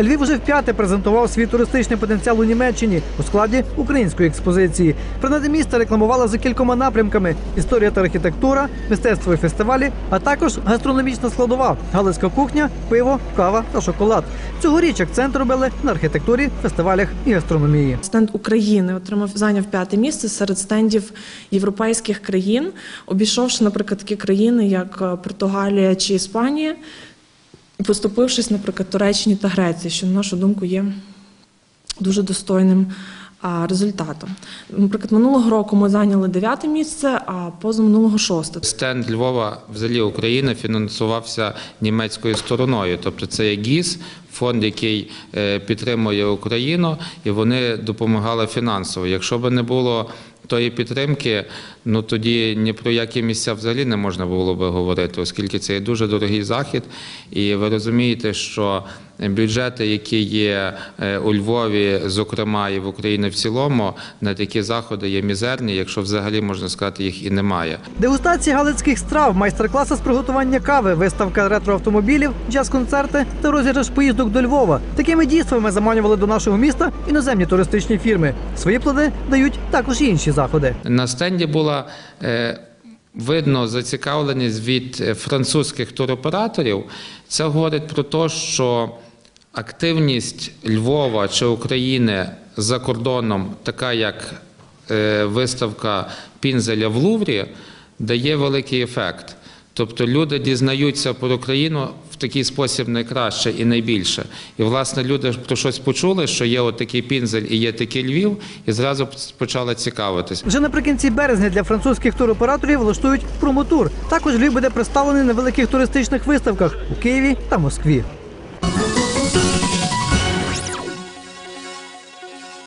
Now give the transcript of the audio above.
Львів уже вп'яте презентував свій туристичний потенціал у Німеччині у складі української експозиції. Принади міста рекламувала за кількома напрямками: історія та архітектура, мистецтво і фестивалі, а також гастрономічна складова, галицька кухня, пиво, кава та шоколад. Цьогоріч акцент робили на архітектурі, фестивалях і гастрономії. Стенд України отримав зайняв п'яте місце серед стендів європейських країн, обійшовши, наприклад, такі країни, як е, Португалія чи Іспанія, поступившись, наприклад, Туреччині та Греції, що на нашу думку є дуже достойним результатом. Наприклад, минулого року ми зайняли дев'яте місце, а позаминулого шосте. Стенд Львова, взагалі України, фінансувався німецькою стороною. Тобто це є ГІС, фонд, який е, підтримує Україну, і вони допомагали фінансово. Якщо б не було тої підтримки, ну тоді ні про які місця взагалі не можна було би говорити, оскільки це є дуже дорогий захід. І ви розумієте, що бюджети, які є е, у Львові, зокрема і в Україні в цілому, на такі заходи є мізерні, якщо взагалі можна сказати, їх і немає. Дегустація галицьких страв, майстер-класи з приготування кави, виставка ретроавтомобілів, джаз-концерти та розіграш поїздок до Львова. Такими дійствами заманювали до нашого міста іноземні туристичні фірми. Свої плоди дають також і інші заходи. На стенді була е, видно зацікавленість від е, французьких туроператорів. Це говорить про те, що активність Львова чи України за кордоном, така як е, виставка Пінзеля в Луврі, дає великий ефект. Тобто люди дізнаються про Україну в такий спосіб найкраще і найбільше. І власне люди про щось почули, що є отакий пінзель і є такий Львів, і зразу почали цікавитись. Вже наприкінці березня для французьких туроператорів влаштують промотур. Також Львів буде представлений на великих туристичних виставках у Києві та Москві.